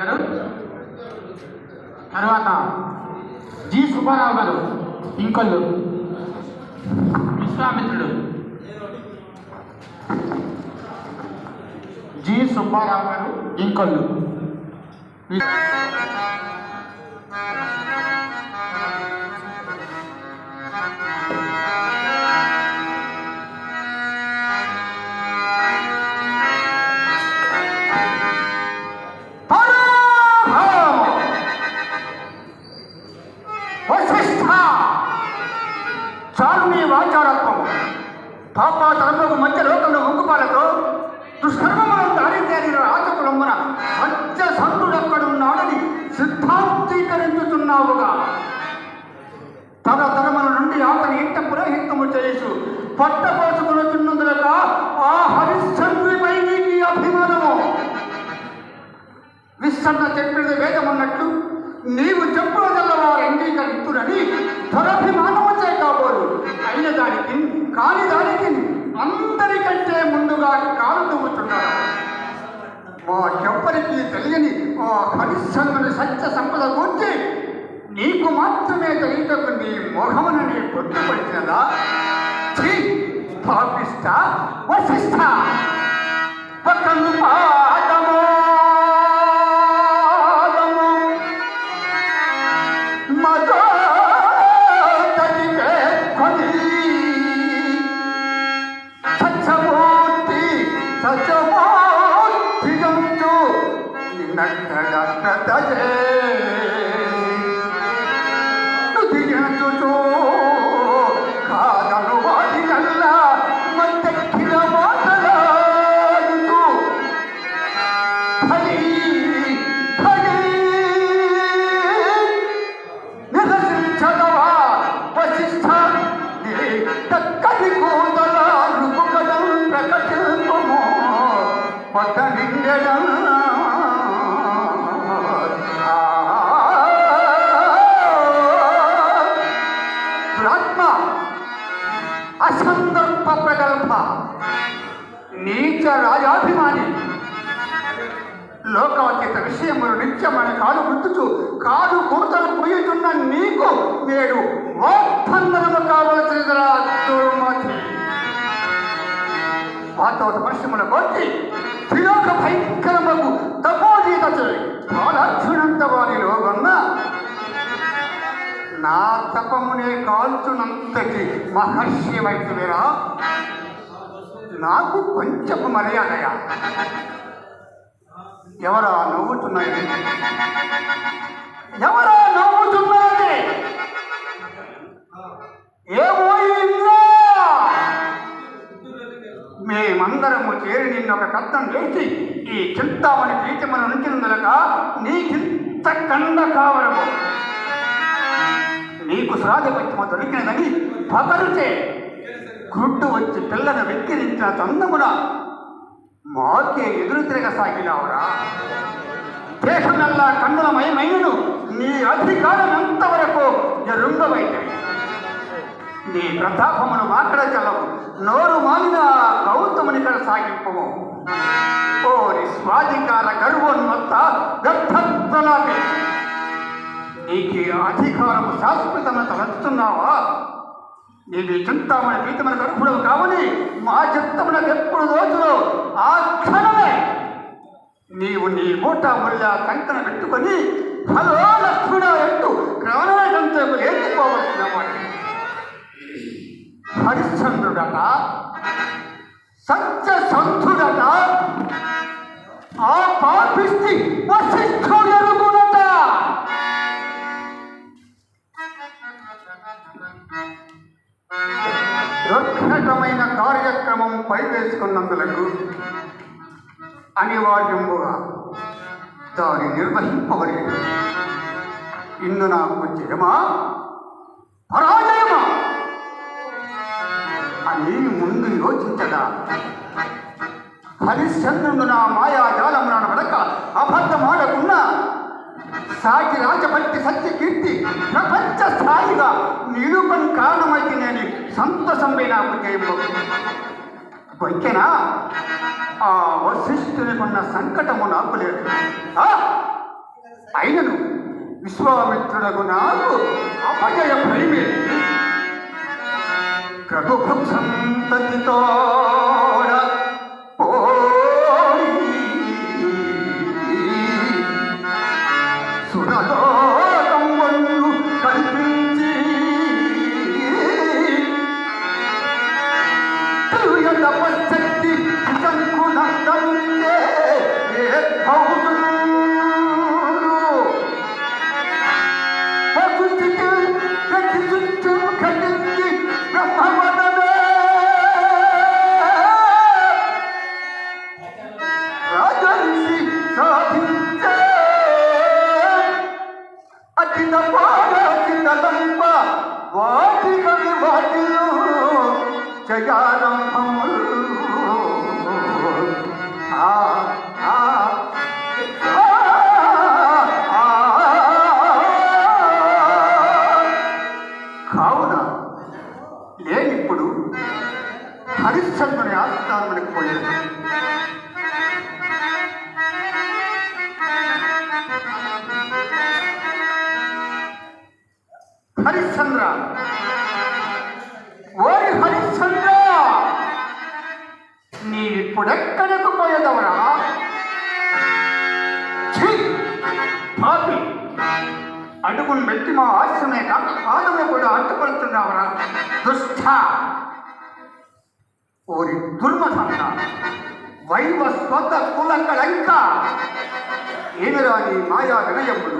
గారు తర్వాత జి సుబ్బారావు గారు ఇంకొల్లు. విశ్వామిత్రుడు. జి సుబ్బారావు గారు ఇంకొల్లు. పట్టపోసుకున్నట్టున్నందులక ఆ హరిశ్చంద్రుడిపై నీకు అభిమానము. విశ్వన్న చెప్పినది వేదమన్నట్లు నీవు చెప్పుల వారు అంగీకరిస్తున్నని ధరభిమానము చే కాబోలు. అయిన దానికి కాని దానికి అందరికంటే ముందుగా కాలు తవ్వుతున్నారు మా ఎవ్వరికి తెలియని ఆ హరిశ్చంద్రుని సత్య సంపద గురించి నీకు మాత్రమే తెలియటకు నీ మొహమునని పొట్టుపడినదా పాపిష్ట వశిష్ట. ఒక పాదము లోకాతీత విషయములు నిత్యమని కాలు గుర్తుచు కాలు కూతలు పోయుతున్న నీకు నేడు వాగ్బంధనము కావలసినదిరా వాతావరణ పాతోత పరిశ్రమల కొట్టి త్రిలోక భయంకరమకు తపోజీత బాలాక్షునంత వారిలో ఉన్న నా తపమునే కాల్చునంతటి మహర్షి వైద్యులేరా నాకు కొంచెం మర్యాదయా. ఎవరా నవ్వుతున్నది ఎవరా నవ్వుతున్నది? ఏమో మేమందరము చేరి నిన్న ఒక కత్తం వేసి ఈ చింతామణి ప్రీతమను నుంచినందులక నీకింత కండ కావరము. నీకు శ్రాద్ధపత్యము దొరికినదని పగరుచే. గుడ్డు వచ్చి పిల్లను వెక్కిరించిన చందమున మాకే ఎదురు తిరగసాగినావురా దేశమెల్లా కన్నుల మయమైనను నీ అధికారం ఎంతవరకు ఎరుంగవైతే నీ ప్రతాపమును మాకడ చల్లవు నోరు మాలిన గౌతముని కడ సాగింపము ఓ నీ స్వాధికార గర్వోన్మత్త వ్యర్థత్వలాగే నీకు ఈ అధికారము శాశ్వతమైన తలచుతున్నావా నీవి చింతామని ప్రీతమైన గర్భుడవు కావని మా చిత్తమునకు ఎప్పుడు రోజులో ఆ క్షణమే నీవు నీ మూట ముళ్ళ కంకణ పెట్టుకొని హలో లక్ష్మణ అంటూ ప్రాణాంతో లేచిపోవలసిన వాడి హరిశ్చంద్రుడట సత్య సంధుడట ఆ పాపిష్టి వశిష్ఠ కార్యక్రమం పైవేసుకున్నందులకు అనివార్యముగా దాన్ని నిర్వహింపవలేదు ఇందు నాకు జయమా? పరాజయమా? అని ముందు యోచించగా హరిశ్చంద్రుడు నా మాయాజాలమున నడక అబద్ధమాడకున్నా సాటి రాజభక్తి సత్య కీర్తి ప్రపంచ స్థాయిగా నిరూపణ కారణమైతే నేను సంతోషంపై నాకు చేయము వంకెనా ఆ వశిష్ఠునికున్న సంకటము నాకు లేదు. అయినను విశ్వామిత్రులకు నాకు అపజయ భయమే క్రతుభుక్షం Yandan bile ఇప్పుడు నీవిప్పుడెక్కడకు పోయేదవరా పాపి అడుగులు పెట్టి మా ఆశ్రమే కాక పాదమే కూడా అడ్డుపడుతున్నావరా దుష్ట. ఓరి దుర్మసంత వైవ స్వత కుల కళంక ఏమిరా నీ మాయా వినయములు?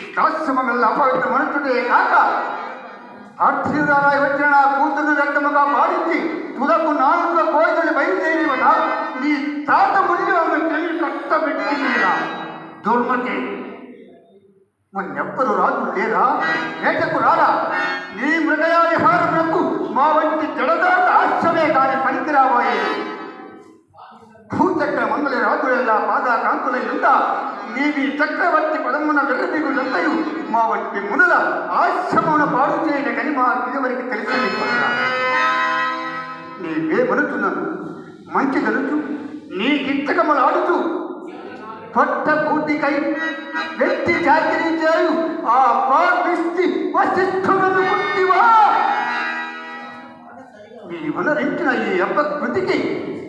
ఇష్టాశ్రమగల అపవిత్రమనుతుడే కాక. అర్థిరారాయి వచ్చిన నా కూతురు రక్తముగా మారించి మన్నెవ్వరు రాజు లేరా? వేటకు రారా? నీ మృగయావిహారములకు మా వంటి జడదాత ఆశ్రమే కాని పనికిరాబోయేది భూచక్ర మంగళ రాజులెల్లా పాదా కాంతులై నీవి చక్రవర్తి పదమున వెర్రదిగులంతయు మా వంటి మునుల ఆశ్రమమున పాడు చేయన మా ఇదివరకు తెలిసింది నీవేమనుచున్నాను మంచి గలుచు నీ గిత్తకములు ఆడుతూ పొట్ట పూటికై వ్యక్తి చాకరీ ఆ పాపిస్తి వశిష్ఠులను పుట్టివా? మీ వలరించిన ఈ అబ్బ కృతికి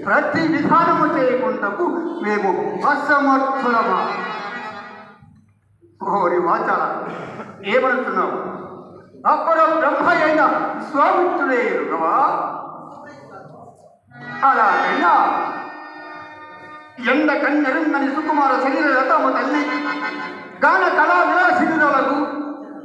ప్రతి విధానము చేయకుంటకు మేము అసమర్థులమా ఓరి వాచాల ఏమనుతున్నావు అప్పుడు బ్రహ్మ అయిన స్వామిత్రుడే అలాగైనా ఎండ కన్నెరుంగని సుకుమార శరీర లతమ తల్లి. గాన కళా విలాసినులకు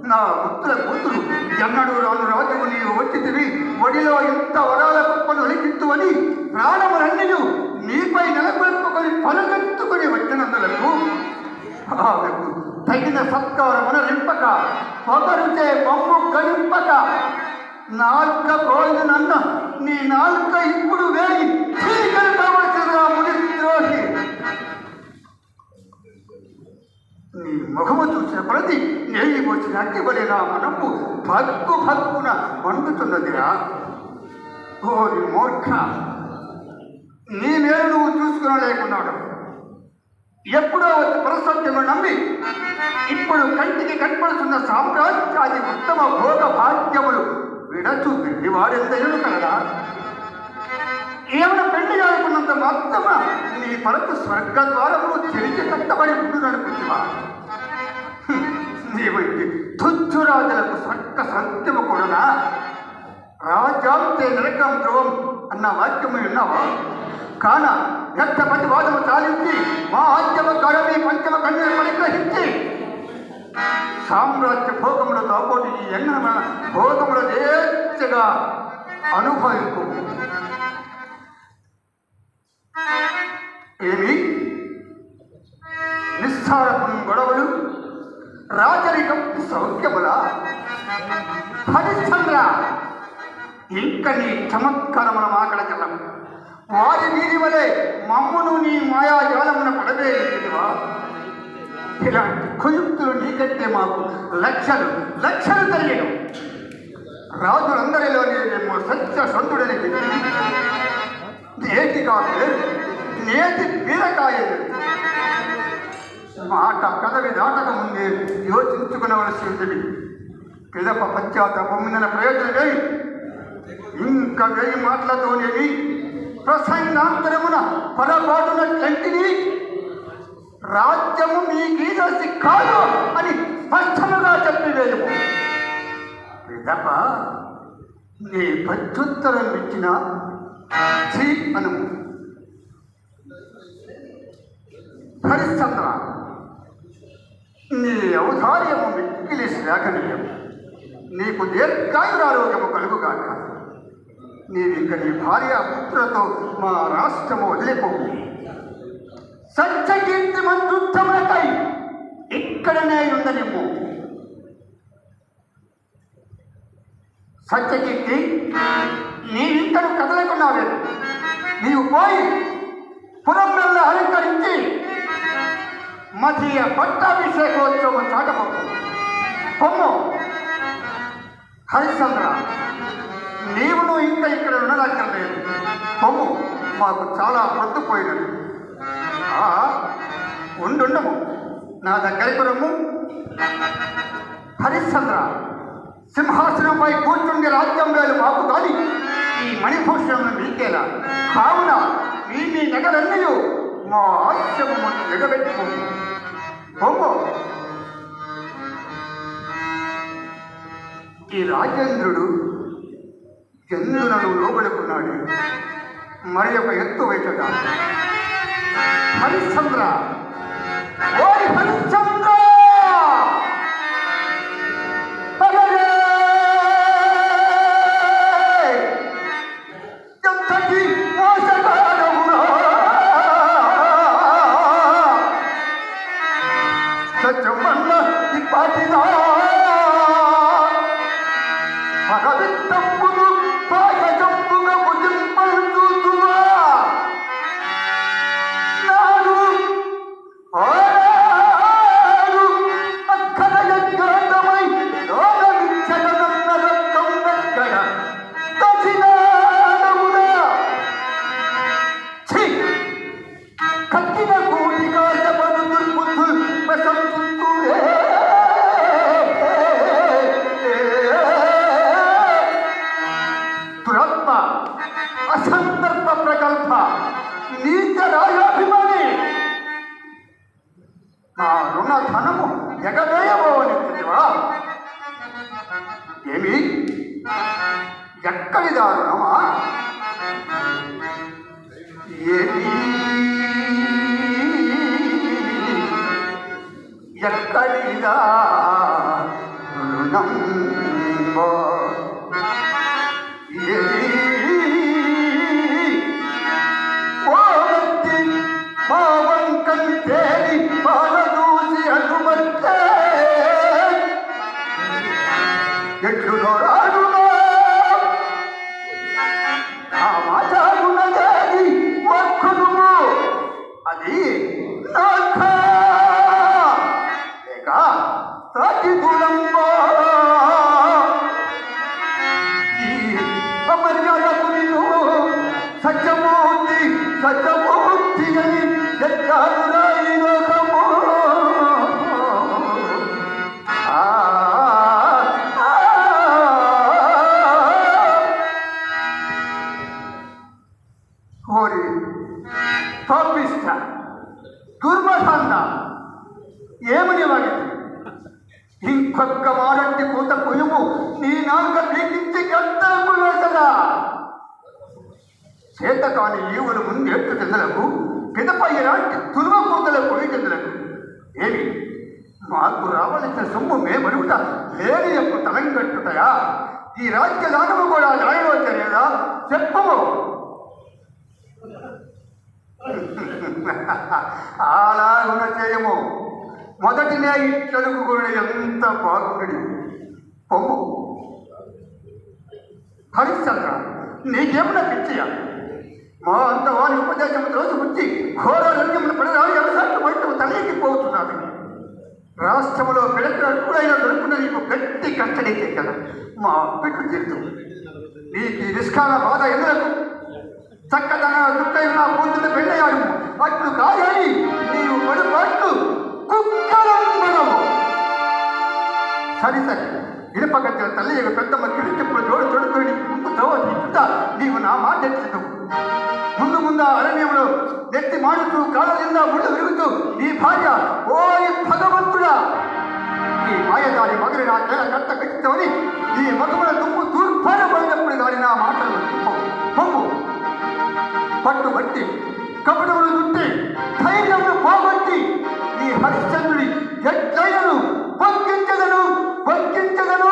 నా పుత్ర కూతురు ఎన్నడు రాను రాజువు నీవు వచ్చితివి ఒడిలో ఇంత వరాల కుప్పను ఒలికిత్తువని ప్రాణములన్నీయు నీపై నెలకొల్పుకొని పలుకెత్తుకొని వచ్చినందులకు ఆమెకు తగిన సత్కారమున నింపక పొగరుచే బొమ్మ గడింపక నాలుక పోయినన్న నీ నాలుక ఇప్పుడు వేయి. చీకలు కావలసిన మునిద్రోహి నీ ముఖము చూసిన ప్రతి నెయ్యి వచ్చిన అట్టిబడి నా మనము భక్కు భక్కున వండుతున్నదిరా ఓరి మూర్ఖ నీ మేలు నువ్వు చూసుకునలేకున్నాడు. ఎప్పుడో వచ్చి ప్రసత్యము నమ్మి ఇప్పుడు కంటికి కనపడుతున్న సామ్రాజ్యాది ఉత్తమ భోగ భాగ్యములు విడచు వాడెంతైనా కలదా ఏమైనా పెళ్ళి కానుకున్నంత మాత్రమా నీ పరకు స్వర్గ ద్వారములు తెరిచి కట్టబడి ఉంటుందనుకుంటువా నీవు తుచ్చు రాజులకు స్వర్గ సత్యము కూడానా రాజాంతే నరకం ధ్రువం అన్న వాక్యము విన్నావా? కాన వ్యక్త ప్రతివాదము చాలించి మా ఆద్యమ కడమి పంచమ కన్యను పరిగ్రహించి. సామ్రాజ్య భోగములు పోటీ ఈ ఎన్నమ భోగముల నేర్చగా అనుభవింపు. ఏమి? నిస్సారపం గొడవలు రాజరికం సౌఖ్యముల. హరిశ్చంద్ర ఇంక నీ చమత్కారముల మాకడ జలం వారి వీరి వలె మమ్మును నీ మాయాజాలమున పడవేయవా ఇలాంటి కుయుక్తులు నీకంటే మాకు లక్షలు లక్షలు తెలియను రాజులందరిలోనే మేము సత్య సంతుడని నేటి కాదు నేటి బీరకాయలు మాట కదవి దాటక ముందే యోచించుకునవలసి ఉంది పిదప పశ్చాత్తాపం పొందిన ఇంకా వెయ్యి మాటలతోనేమి? ప్రసంగాంతరమున పొరపాటున కంటిని రాజ్యము మీ గీదసి కాదు అని స్పష్టముగా చెప్పివేయము పిదప నీ ప్రత్యుత్తరం ఇచ్చిన ఛీ అను హరిశ్చంద్ర నీ ఔదార్యము మిక్కిలి శ్లాఘనీయం నీకు దీర్ఘాయురారోగ్యము కలుగుగాక. నీవింక నీ భార్య పుత్రులతో మా రాష్ట్రము వదిలిపోవు. సత్యకీర్తి మంత్రుత్తములకై ఇక్కడనే ఉండనివ్వు సత్యకీర్తి నీవింకను కదలకున్నావే నీవు పోయి పురంలో అలంకరించి మధ్య ಪಟ್ಟಾಭಿಷೇಕೋತ್ಸವ చాటబోతు పొమ్ము హరిశ్చంద్ర నీవును ఇంకా ఇక్కడ ఉండనక్కర్లేదు పొమ్ము మాకు చాలా పొద్దుపోయినది. ఆ, ఉండుండము. నా దగ్గరికి రమ్ము. హరిశ్చంద్ర సింహాసనంపై కూర్చుండి రాజ్యం వేలు మాకు కాని ఈ మణిభూషణం మీకేలా? కావున మీ మీ నగలన్నీ మా ఆశ్రమము ఎగబెట్టుకో పొమ్ము ఈ రాజేంద్రుడు చంద్రులను లోబడుకున్నాడు. మరి ఒక ఎత్తు వేచట హరిశ్చంద్ర ఓరి హరి! என்று మాకు రావలసిన సొమ్ము మేమడుగుట లేని యొక్క తలంగట్టుటయా ఈ రాజ్య దానము కూడా న్యాయవచ్చలేదా చెప్పము అలాగున చేయము. మొదటినే ఇట్లడుగు కూడా ఎంత బాగుండి పొమ్ము. హరిశ్చంద్ర నీకేమన్నా పిచ్చియా? మా అంత వారి ఉపదేశం రోజు వచ్చి ఘోర రంగంలో పడరాని వ్యవసాయం బయట తలెక్కిపోతున్నది రాష్ట్రంలో పెడకుడైన దొరుకున్న నీకు గట్టి కట్టడి కదా మా పెట్టు తీరుతూ నీకు ఈ నిష్కాల బాధ ఎదురకు చక్కదన దుఃఖైన కూతురు పెళ్ళయాడు అట్లు కాదని నీవు పడుపాట్లు కుక్కలంబడము సరి సరి ఇనుపగజ్జల తల్లి యొక్క పెద్దమ్మ కిడి చెప్పులు జోడు తొడుకొని ముందు త్రోవ తీర్చుతా నీవు నా మాట ఎట్లు ముందు ముందు ఆ అరణ్యంలో నెత్తి మాడుతూ కాళ్ళ నిండా ముళ్ళు విరుగుతూ నీ భార్య ఓయ్ కట్ట కట్టించమని ఈ మతముల దుమ్ము తూర్పారబడినప్పుడు కానీ నా మాటలు పొమ్ము పట్టు బట్టి కపటములు దుట్టి ధైర్యమును పోగొట్టి ఈ హరిశ్చంద్రుడి ఎట్లైనను బొక్కించదను బొక్కించదను